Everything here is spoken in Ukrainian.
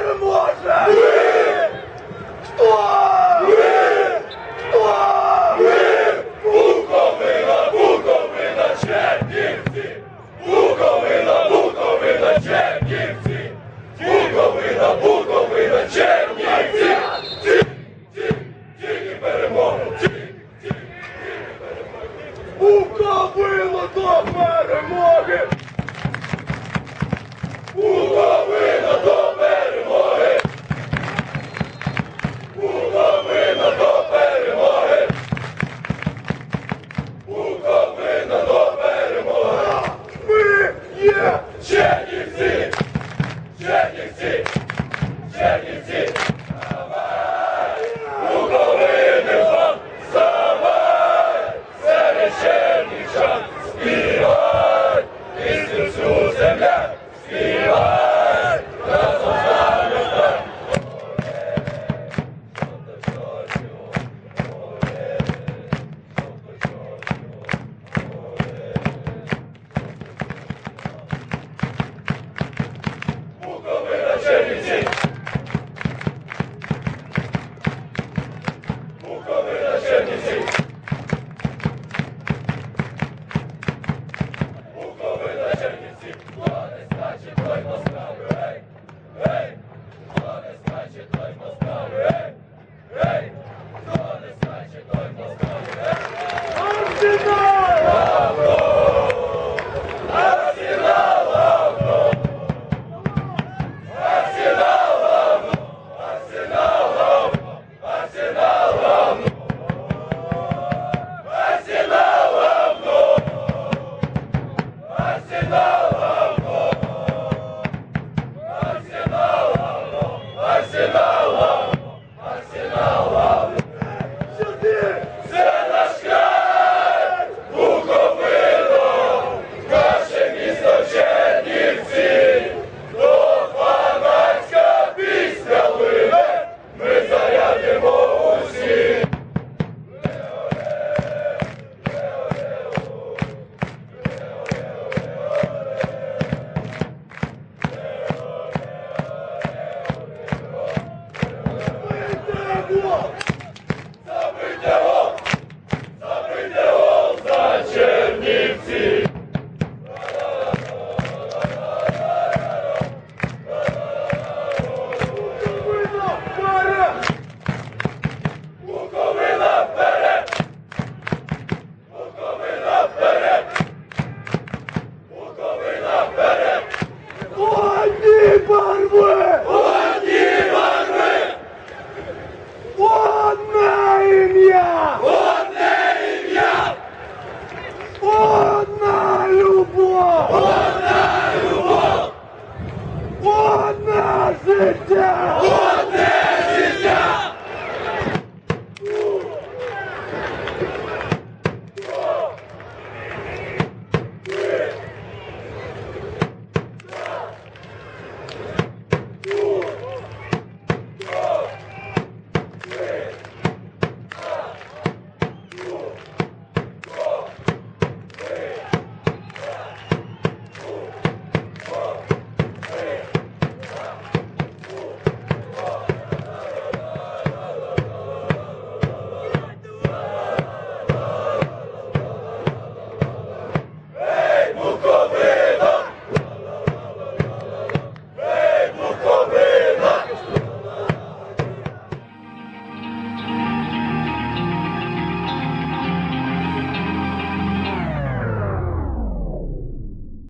переможе! Ми! Хто? Ми! Хто? Ми! Буковина, Буковина, Чернівці! Буковина, Буковина, Чернівці! Буковина, Буковина, Чернівці! Тільки перемога! Буковина до перемоги! Мухаммед Ашанниси! Wow. нас сейчас!